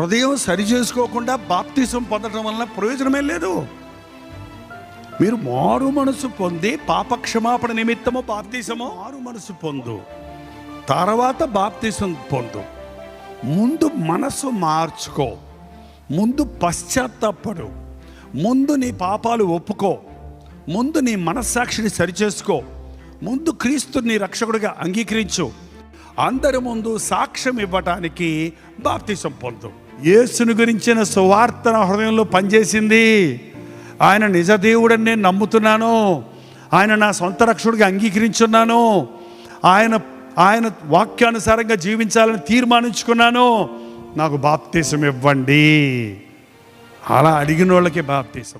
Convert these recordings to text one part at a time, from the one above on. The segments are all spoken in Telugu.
హృదయం సరి చేసుకోకుండా బాప్తిసం పొందడం వలన ప్రయోజనమే లేదు. మీరు మారు మనసు పొంది పాపక్షమాపణ నిమిత్తము బాప్తిసము మారు మనసు పొందు. తర్వాత బాప్తిసం పొందు. ముందు మనసు మార్చుకో. ముందు పశ్చాత్తాపడు. ముందు నీ పాపాలు ఒప్పుకో. ముందు నీ మనస్సాక్షిని సరిచేసుకో ముందు క్రీస్తు నీ రక్షకుడిగా అంగీకరించు. అందరి ముందు సాక్ష్యం ఇవ్వటానికి బాప్తిసం పొందు. యేసుని గురించిన సువార్త నా హృదయంలో పనిచేసింది. ఆయన నిజ దేవుడని నేను నమ్ముతున్నాను. ఆయన నా సొంత రక్షకుడిగా అంగీకరించున్నాను. ఆయన ఆయన వాక్యానుసారంగా జీవించాలని తీర్మానించుకున్నాను. నాకు బాప్తీసం ఇవ్వండి. అలా అడిగిన వాళ్ళకి బాప్తీసం.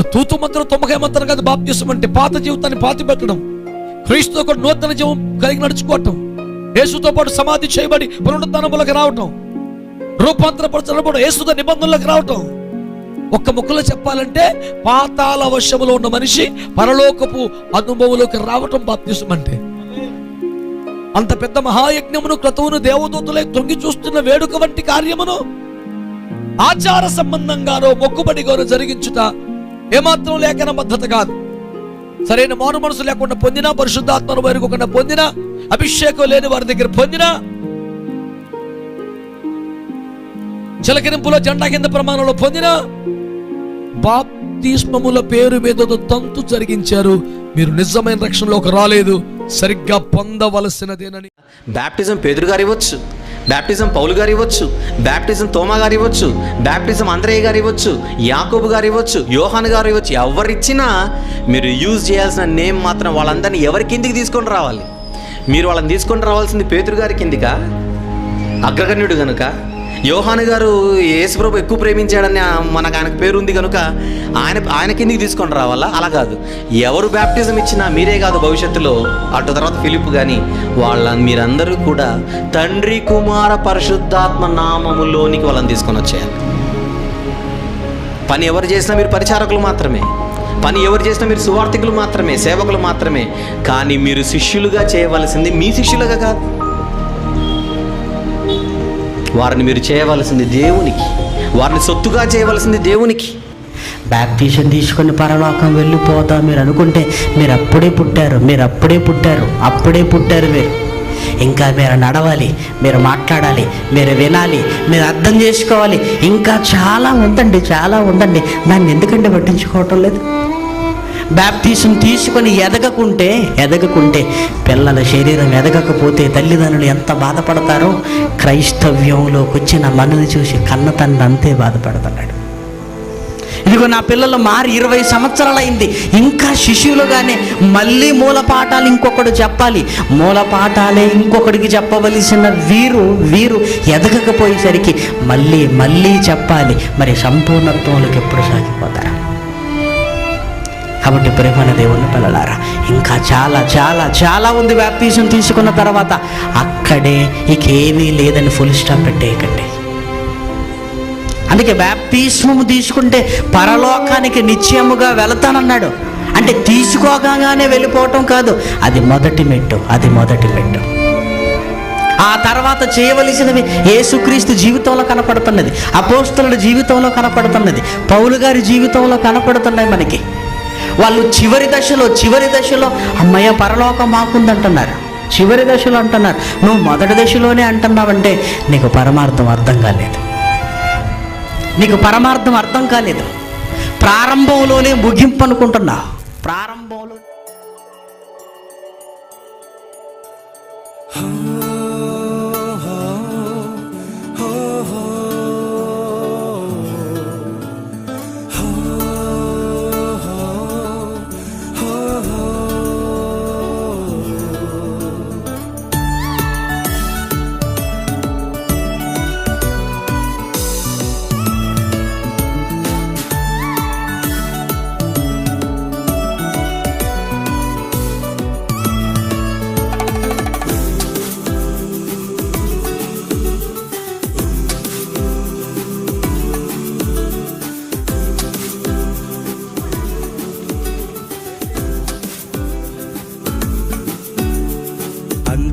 తూతు మంత్రం తొమ్మకాయ మంత్రం కాదు బాప్తీసం అంటే పాత జీవితాన్ని పాతి పెట్టడం. క్రీస్తుతో కూడా నూతన జీవం కలిగి నడుచుకోవటం. యేసుతో పాటు సమాధి చేయబడి పునరుద్ధరణములకు రావటం. రూపాంతరపరచబడి ఏసుద నిబంధనలకు రావటం. ఒక్క ముక్కలో చెప్పాలంటే పాతాల వశములో ఉన్న మనిషి పరలోకపు అనుభవంలోకి రావటం బాప్తిసం అంటే అంత పెద్ద మహాయజ్ఞమును క్రతువును దేవదూతలే తొంగి చూస్తున్న వేడుక వంటి కార్యమును ఆచార సంబంధంగానో మొక్కుబడిగానో జరిగించుట ఏమాత్రం లేఖన బద్ధత కాదు. సరైన మారు మనసు లేకుండా పొందినా పరిశుద్ధాత్మను వేరుకోకుండా పొందినా అభిషేకం లేని వారి దగ్గర పొందినా చిలకరింపులో జెండా కింద ప్రమాణంలో పొందిన బాప్తిస్మముల పేరు మీద తంతు జరిగించారు. మీరు నిజమైన రక్షణలోకి రాలేదు. సరిగ్గా పొందవలసినదేనని. బ్యాప్టిజం పేదరు గారు ఇవ్వచ్చు. బ్యాప్టిజం పౌలు గారు ఇవ్వచ్చు. బ్యాప్టిజం తోమా గారు ఇవ్వచ్చు. బ్యాప్టిజం అంద్రయ్య గారు ఇవ్వచ్చు. యాకోబు గారు ఇవ్వచ్చు. యోహాన్ గారు ఇవ్వచ్చు. ఎవరిచ్చినా మీరు యూజ్ చేయాల్సిన నేమ్ మాత్రం వాళ్ళందరినీ ఎవరి కిందికి తీసుకొని రావాలి? మీరు వాళ్ళని తీసుకొని రావాల్సింది పేతురు గారి కిందికా? అగ్రగణ్యుడు కనుక యోహాను గారు యేసుప్రభు ఎక్కువ ప్రేమించాడని మనకు ఆయనకు పేరుంది కనుక ఆయన ఆయన కిందికి తీసుకొని రావాలా? అలా కాదు. ఎవరు బ్యాప్టిజం ఇచ్చినా మీరే కాదు భవిష్యత్తులో. అటు తర్వాత ఫిలిప్ కానీ వాళ్ళ మీరందరూ కూడా తండ్రి కుమార పరిశుద్ధాత్మ నామములోనికి వాళ్ళని తీసుకొని వచ్చేయాలి. పని ఎవరు చేసినా మీరు పరిచారకులు మాత్రమే. పని ఎవరు చేసినా మీరు సువార్థికులు మాత్రమే సేవకులు మాత్రమే. కానీ మీరు శిష్యులుగా చేయవలసింది మీ శిష్యులుగా కాదు. వారిని మీరు చేయవలసింది దేవునికి. వారిని సొత్తుగా చేయవలసింది దేవునికి. బ్యాప్టిషన్ తీసుకొని పరలోకం వెళ్ళిపోతాం మీరు అనుకుంటే మీరు అప్పుడే పుట్టారు మీరు అప్పుడే పుట్టారు అప్పుడే పుట్టారు మీరు. ఇంకా మీరు నడవాలి మీరు మాట్లాడాలి మీరు వినాలి మీరు అర్థం చేసుకోవాలి. ఇంకా చాలా ఉందండి చాలా ఉందండి. దాన్ని ఎందుకంటే పట్టించుకోవటం లేదు. బ్యాప్టిజం తీసుకొని ఎదగకుంటే ఎదగకుంటే పిల్లల శరీరం ఎదగకపోతే తల్లిదండ్రులు ఎంత బాధపడతారో క్రైస్తవ్యంలోకి వచ్చిన మనల్ని చూసి కన్న తండ్రి అంతే బాధపడుతున్నాడు ఇదిగో నా పిల్లలు మారి ఇరవై సంవత్సరాలైంది. ఇంకా శిశువులుగానే మళ్ళీ మూల పాఠాలు ఇంకొకడు చెప్పాలి. మూల పాఠాలే ఇంకొకడికి చెప్పవలసిన వీరు వీరు ఎదగకపోయేసరికి మళ్ళీ మళ్ళీ చెప్పాలి. మరి సంపూర్ణత్వంలోకి ఎప్పుడు సాగిపోతారు? కాబట్టి ప్రేమన దేవుని పిల్లలారా ఇంకా చాలా చాలా చాలా ఉంది వ్యాప్తీసం తీసుకున్న తర్వాత అక్కడే ఇకేమీ లేదని ఫుల్ స్టాప్ పెట్టేయకండి. అందుకే బ్యాప్టిస్మము తీసుకుంటే పరలోకానికి నిశ్చయముగా వెళతానన్నాడు. అంటే తీసుకోగానే వెళ్ళిపోవటం కాదు అది మొదటి మెట్టు అది మొదటి మెట్టు. ఆ తర్వాత చేయవలసినవి యేసుక్రీస్తు జీవితంలో కనపడుతున్నది అపోస్తుల జీవితంలో కనపడుతున్నది పౌలు గారి జీవితంలో కనపడుతున్నాయి మనకి. వాళ్ళు చివరి దశలో చివరి దశలో అమ్మయ్య పరలోకం మాకుందంటున్నారు. చివరి దశలో అంటున్నారు. నువ్వు మొదటి దశలోనే అంటున్నావంటే నీకు పరమార్థం అర్థం కాలేదు. నీకు పరమార్థం అర్థం కాలేదు. ప్రారంభంలోనే ముగింపు అనుకుంటున్నావు ప్రారంభంలో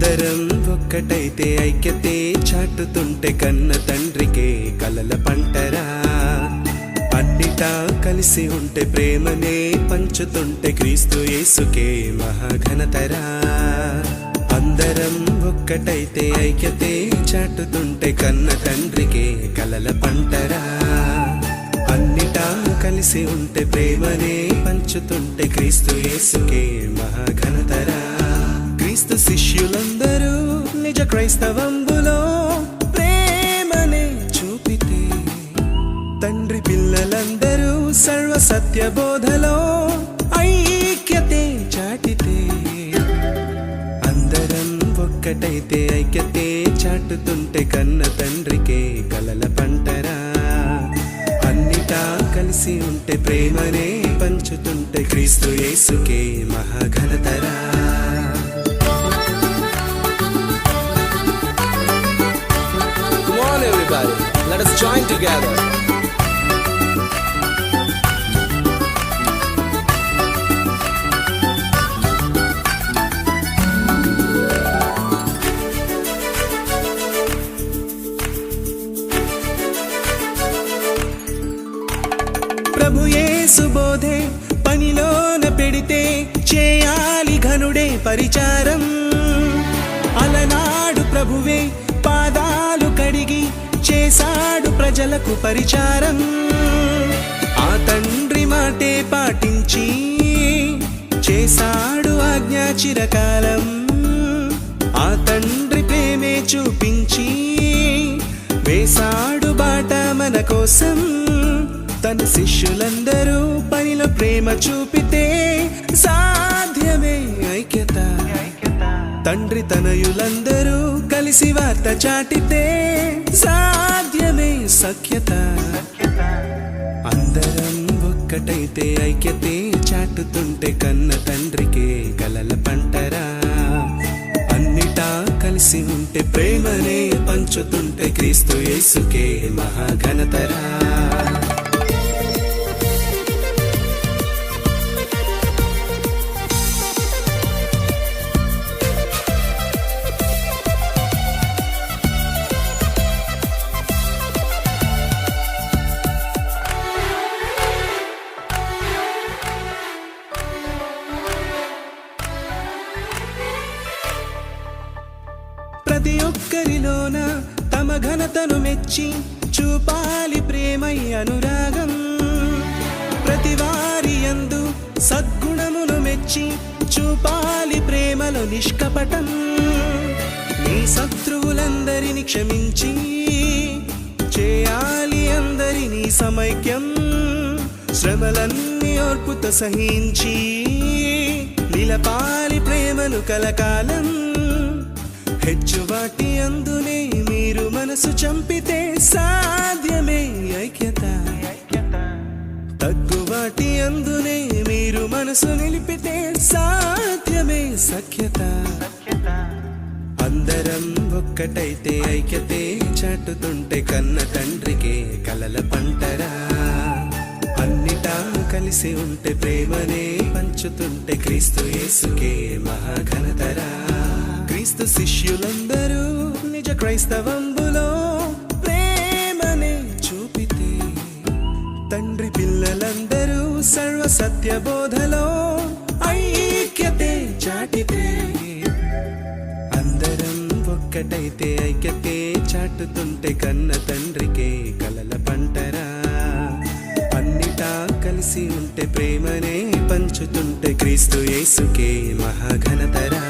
అందరం ఒక్కటైతే ఐక్యతే చాటుతుంటే కన్న తండ్రికే కలల పంటరా. అన్నిటా కలిసి ఉంటే ప్రేమనే పంచుతుంటే క్రీస్తు యేసుకే మహాఘనతరా. అందరం ఒక్కటైతే ఐక్యతే చాటుతుంటే కన్న తండ్రికే కలల పంటరా. అన్నిటా కలిసి ఉంటే ప్రేమనే పంచుతుంటే క్రీస్తు యేసుకే మహాఘనతరా. క్రీస్తు శిష్యులందరూ నిజ క్రైస్తవంబులో ప్రేమనే చూపితే. తండ్రి పిల్లలందరూ సర్వ సత్య బోధలో ఐక్యతే చాటితే. అందరం ఒక్కటైతే ఐక్యతే చాటుతుంటే కన్న తండ్రికే కలల పంటరా. అన్నిటా కలిసి ఉంటే ప్రేమనే పంచుతుంటే క్రీస్తు యేసుకే మహాఘనతరా. Everybody. Let us join together. ప్రజలకు పరిచారం. ఆ తండ్రి మాటే పాటించి చేశాడు ఆజ్ఞా చిరకాలం. ఆ తండ్రి ప్రేమే చూపించి వేశాడు బాట మన కోసం. తన శిష్యులందరూ పనిలో ప్రేమ చూపితే సాధ్యమే ఐక్యత. తండ్రి తనయులందరూ కలిసి వార్త చాటితే సా సఖ్యత. అందరం ఒక్కటైతే ఐక్యతే చాటుతుంటే కన్న తండ్రికే కలల పంటరా. అన్నిటా కలిసి ఉంటే ప్రేమనే పంచుతుంటే క్రీస్తు యేసుకే మహాఘనతరా. ప్రతి ఒక్కరిలోన తమ ఘనతను మెచ్చి చూపాలి ప్రేమై అనురాగం. ప్రతి వారి అందు సద్గుణమును మెచ్చి చూపాలి ప్రేమలో నిష్కపటం. నీ శత్రువులందరిని క్షమించి చేయాలి అందరినీ సమైక్యం. శ్రమలన్నీ ఓర్పుతో సహించి నిలపాలి ప్రేమను కలకాలం. హెచ్చు వాటి అందునే మీరు మనసు చంపితే సాధ్యమే ఐక్యత. తగ్గు వాటి అందునే మీరు మనసు నిలిపితే సాధ్యమే సఖ్యత. అందరం ఒక్కటైతే ఐక్యతే చాటుతుంటే కన్న తండ్రికే కలల పంటరా. అన్నిటా కలిసి ఉంటే ప్రేమనే పంచుతుంటే క్రీస్తు యేసుకే మహాఘనతరా. క్రీస్తు శిష్యులందరూ నిజ క్రైస్తవంబులో ప్రేమనే చూపితే. తండ్రి పిల్లలందరూ సర్వ సత్య బోధలో ఐక్యతే చాటితే. అందరం ఒక్కటైతే ఐక్యతే చాటుతుంటే కన్న తండ్రికే కలల పంటరా. అన్నిటా కలిసి ఉంటే ప్రేమనే పంచుతుంటే క్రీస్తు యేసుకే మహాఘనతరా.